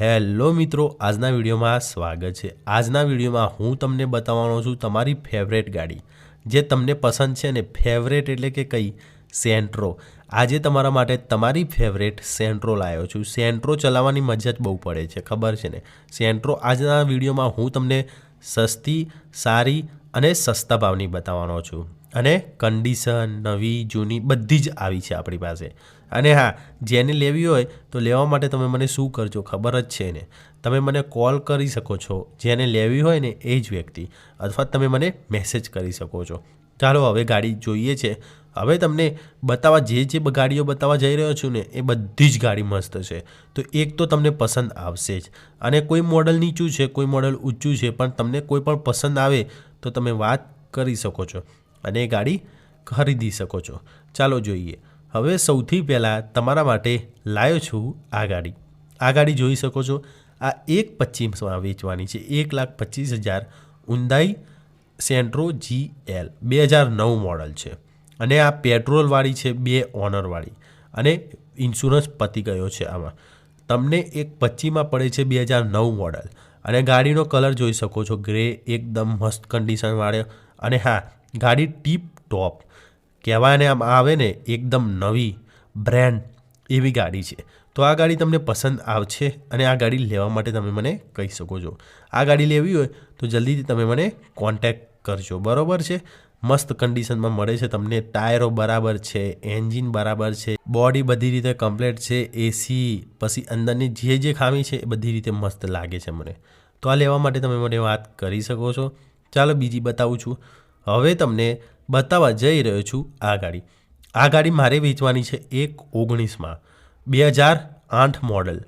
Hello મિત્રો, આજના વિડીયોમાં સ્વાગત છે. આજના વિડીયોમાં હું તમને બતાવવાનો છું તમારી ફેવરેટ ગાડી. જે તમને પસંદ છે ને ફેવરેટ એટલે કે કઈ? સેન્ટ્રો. આજે તમારા માટે તમારી ફેવરેટ સેન્ટ્રો લાવ્યો છું. સેન્ટ્રો ચલાવવાની મજા જ બહુ પડે છે, ખબર છે ને? સેન્ટ્રો આજના વિડીયોમાં હું તમને સસ્તી, સારી અને સસ્તા ભાવની બતાવવાનો છું. અને કન્ડિશન નવી, જૂની બધી જ આવી છે આપણી પાસે. અને હા, જેને લેવી હોય તો લેવા માટે તમે મને શું કરજો ખબર જ છે ને. તમે મને કોલ કરી શકો છો. જેને લેવી હોય ને એ જ વ્યક્તિ. અથવા તમે મને મેસેજ કરી શકો છો. ચાલો હવે ગાડી જોઈએ છે. હવે તમને બતાવવા જે જે ગાડીઓ બતાવવા જઈ રહ્યો છું ને, એ બધી જ ગાડી મસ્ત છે. તો એક તો તમને પસંદ આવશે જ. અને કોઈ મોડલ નીચું છે, કોઈ મોડલ ઊંચું છે, પણ તમને કોઈ પણ પસંદ આવે તો તમે વાત કરી શકો છો. અને એ ગાડી ખરીદી શકો છો. ચાલો જોઈએ. હવે સૌથી પહેલાં તમારા માટે લાવ્યો છું આ ગાડી. આ ગાડી જોઈ શકો છો. આ એક પચીસમાં વેચવાની છે. એક લાખ પચીસ હજાર ઉંદાઈ સેન્ટ્રો જી એલ. બે હજાર નવ મોડલ છે. અને આ પેટ્રોલવાળી છે, બે ઓનરવાળી. અને ઇન્સ્યોરન્સ પતી ગયો છે આમાં. તમને એક પચીમાં પડે છે બે હજાર નવ મોડલ. અને ગાડીનો કલર જોઈ શકો છો. ગ્રે એકદમ મસ્ત કન્ડિશનવાળો અને હા ગાડી ટીપ ટોપ. કહેવાયને આમ આવે ને, એકદમ નવી બ્રેન્ડ એવી ગાડી છે. તો આ ગાડી તમને પસંદ આવશે અને આ ગાડી લેવા માટે તમે મને કહી શકો છો. આ ગાડી લેવી હોય તો જલ્દીથી તમે મને કોન્ટેક્ટ કરજો. બરાબર છે? મસ્ત કન્ડિશનમાં મળે છે તમને. ટાયરો બરાબર છે એન્જિન બરાબર છે બોડી બધી રીતે કમ્પ્લેટ છે એસી પછી અંદરની જે જે ખામી છે એ બધી રીતે મસ્ત લાગે છે મને. તો આ લેવા માટે તમે મને વાત કરી શકો છો. ચાલો બીજી બતાવું છું. હવે તમને બતાવવા જઈ રહ્યો છું આ ગાડી. આ ગાડી મારે વેચવાની છે એક ઓગણીસમાં. બે હજાર આઠ મોડલ.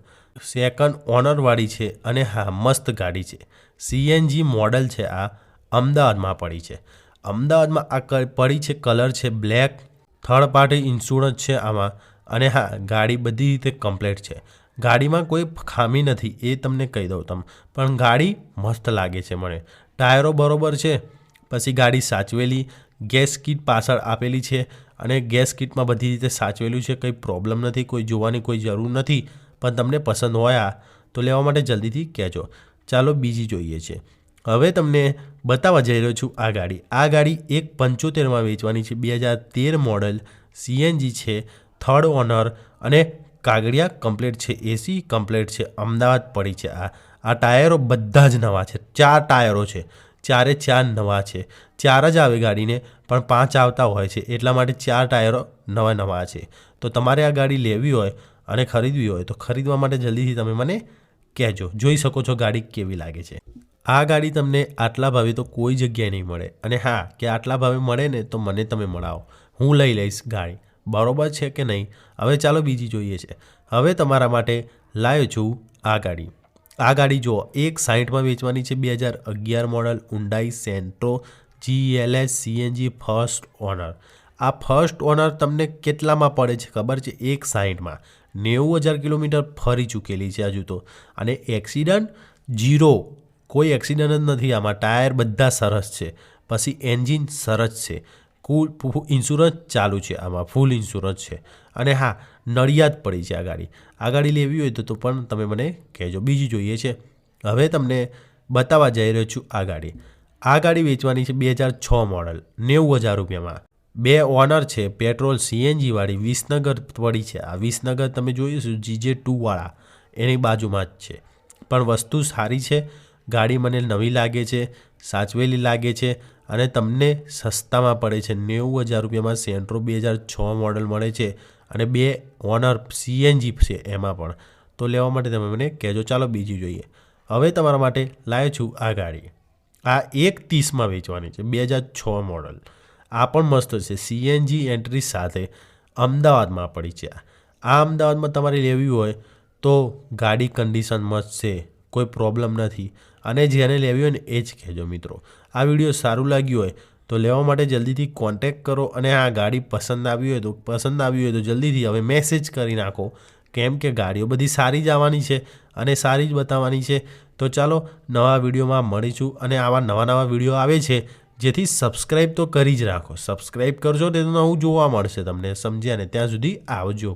સેકન્ડ ઓનરવાળી છે અને હા, મસ્ત ગાડી છે. સીએનજી મોડલ છે આ, અમદાવાદમાં પડી છે. અમદાવાદમાં આ પડી છે કલર છે બ્લેક, થર્ડ પાર્ટી ઇન્સ્યોરન્સ છે આમાં, અને હા, ગાડી બધી રીતે કમ્પ્લેટ છે. ગાડીમાં કોઈ ખામી નથી, એ તમને કહી દઉં તમે, પણ ગાડી મસ્ત લાગે છે મને. ટાયરો બરાબર છે પછી ગાડી સાચવેલી, ગેસ કીટ પાછળ આપેલી છે અને ગેસ કીટમાં બધી રીતે સાચવેલું છે, કંઈ પ્રોબ્લેમ નથી, કોઈ જોવાની કોઈ જરૂર નથી, પણ તમને પસંદ હોય તો લેવા માટે જલ્દીથી કહેજો. ચાલો બીજી જોઈએ છે. હવે તમને બતાવવા જઈ રહ્યો છું આ ગાડી. આ ગાડી એક પંચોતેરમાં વેચવાની છે, બે હજાર તેર મોડલ સીએનજી છે થર્ડ ઓનર અને કાગડિયા કમ્પ્લેટ છે એસી કમ્પ્લેટ છે, અમદાવાદ પડી છે આ. આ ટાયરો બધા જ નવા છે, ચાર ટાયરો છે. ચારે ચાર નવા છે. ચાર જ આવે ગાડીને પણ પાંચ આવતા હોય છે. એટલા માટે ચાર ટાયરો નવા નવા છે. તો તમારે આ ગાડી લેવી હોય અને ખરીદવી હોય તો ખરીદવા માટે જલ્દીથી તમે મને કહેજો. જોઈ શકો છો ગાડી કેવી લાગે છે. આ ગાડી તમને આટલા ભાવે તો કોઈ જગ્યાએ નહીં મળે. અને હા, કે આટલા ભાવે મળે ને તો મને તમે મળાવો. હું લઈ લઈશ ગાડી. બરોબર છે કે નહીં? હવે ચાલો બીજી જોઈએ છે. હવે તમારા માટે લાવ્યો છું આ ગાડી. આ ગાડી જુઓ, એક સાઈઠમાં વેચવાની છે બે હજાર અગિયાર model Hyundai Santro GLS CNG first owner. આ ફર્સ્ટ ઓનર તમને કેટલામાં પડે છે ખબર છે? એક સાઈઠમાં. નેવું હજાર કિલોમીટર ફરી ચૂકેલી છે હજુ તો. અને એક્સિડન્ટ? જીરો કોઈ એક્સિડન્ટ જ નથી આમાં. ટાયર બધા સરસ છે. પછી એન્જિન સરસ છે. કુલ ઇન્સ્યોરન્સ ચાલુ છે આમાં ફૂલ ઇન્સ્યોરન્સ છે. અને હા, નડિયાદ પડી છે આ ગાડી. આ ગાડી લેવી હોય તો પણ તમે મને કહેજો. બીજી જોઈએ છે. હવે તમને બતાવવા જઈ રહ્યો છું આ ગાડી. આ ગાડી વેચવાની છે બે હજાર છ મોડલ નેવું હજાર રૂપિયામાં. બે ઓનર છે, પેટ્રોલ સીએનજીવાળી વિસનગર પડી છે. આ વિસનગર તમે જોઈશું જીજે ટુવાળા એની બાજુમાં જ છે. પણ વસ્તુ સારી છે. ગાડી મને નવી લાગે છે, સાચવેલી લાગે છે. અને તમને સસ્તામાં પડે છે. નેવું હજાર રૂપિયામાં સેન્ટ્રો બે હજાર છ મોડલ મળે છે અને બે ઓનર સીએનજી છે એમાં પણ. તો લેવા માટે તમે મને કહેજો. ચાલો બીજી જોઈએ. હવે તમારા માટે લાવ્યો છું આ ગાડી. આ એક ત્રીસમાં વેચવાની છે. બે હજાર છ મોડલ. આ પણ મસ્ત છે. સીએનજી એન્ટ્રી સાથે અમદાવાદમાં પડી છે આ અમદાવાદમાં તમારે લેવી હોય તો ગાડી કન્ડિશન મસ્ત છે. કોઈ પ્રોબ્લેમ નથી. અને જેને લેવી હોય ને એ જ કહેજો મિત્રો. આ વીડિયો સારું લાગ્યું હોય તો લેવા માટે જલ્દીથી કોન્ટેક કરો અને આ ગાડી પસંદ આવી હોય તો પસંદ આવી હોય તો જલ્દીથી હવે મેસેજ કરી નાખો. કેમ કે ગાડીઓ બધી સારી જ આવવાની છે અને સારી જ બતાવવાની છે. તો ચાલો નવા વિડીયોમાં મળીશું અને આવા નવા નવા વીડિયો આવે છે જેથી સબસ્ક્રાઈબ તો કરી જ રાખો. સબસ્ક્રાઈબ કરજો તે નવું જોવા મળશે તમને. સમજ્યા ને? ત્યાં સુધી આવજો.